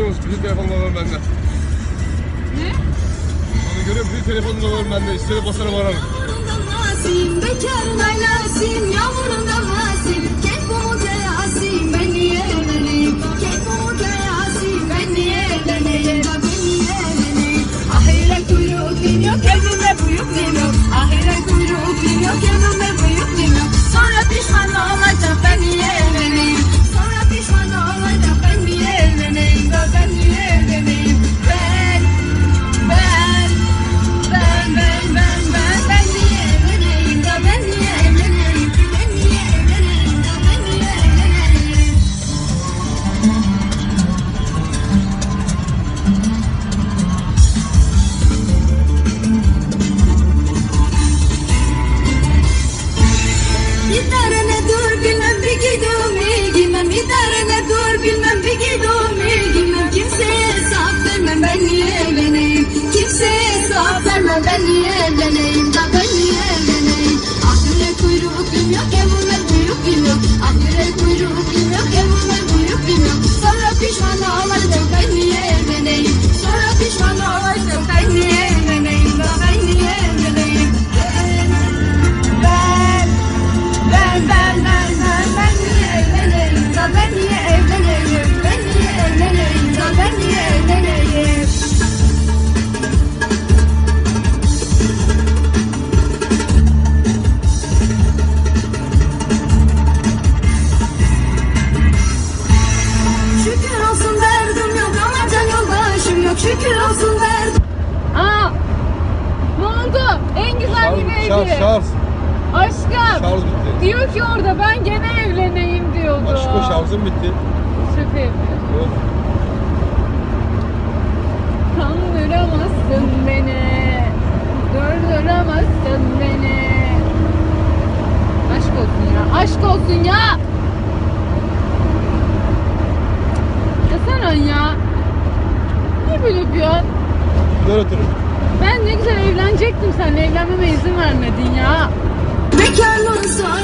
görüyor musun? Bütün telefon numaram bende. Ne? Onu görüyor musun? Bütün telefon numaram bende. İsteri basarım ararım. Yağmurunda vasim, bekar naylasim, yağmurunda vasim. İdarene dur bilmem bir gidiyorum ilgimem dur bilmem bir gidiyorum ilgimem Kimseye hesap vermem ben niye evleneyim? Kimseye hesap vermem ben niye evleneyim? Da ben niye evleneyim? Ahire kuyruk bilmiyor evime kuyruk bilmiyor Ahire kuyruk bilmiyor evime olsun derdim Aa! Ne oldu? En güzel Şarj, evli. şarj. Aşkım. Şarj bitti. Diyor ki orada ben gene evleneyim diyordu. Aşkım şarjım bitti. Şaka yapıyor. Evet. Kandıramazsın beni. Durduramazsın beni. Aşk olsun ya. Aşk olsun ya. Ya Serhan ya. Niye böyle yapıyorsun? Güzel oturun. Ben ne güzel evlenecektim. Sen evlenmeme izin vermedin ya. Bekarlığın son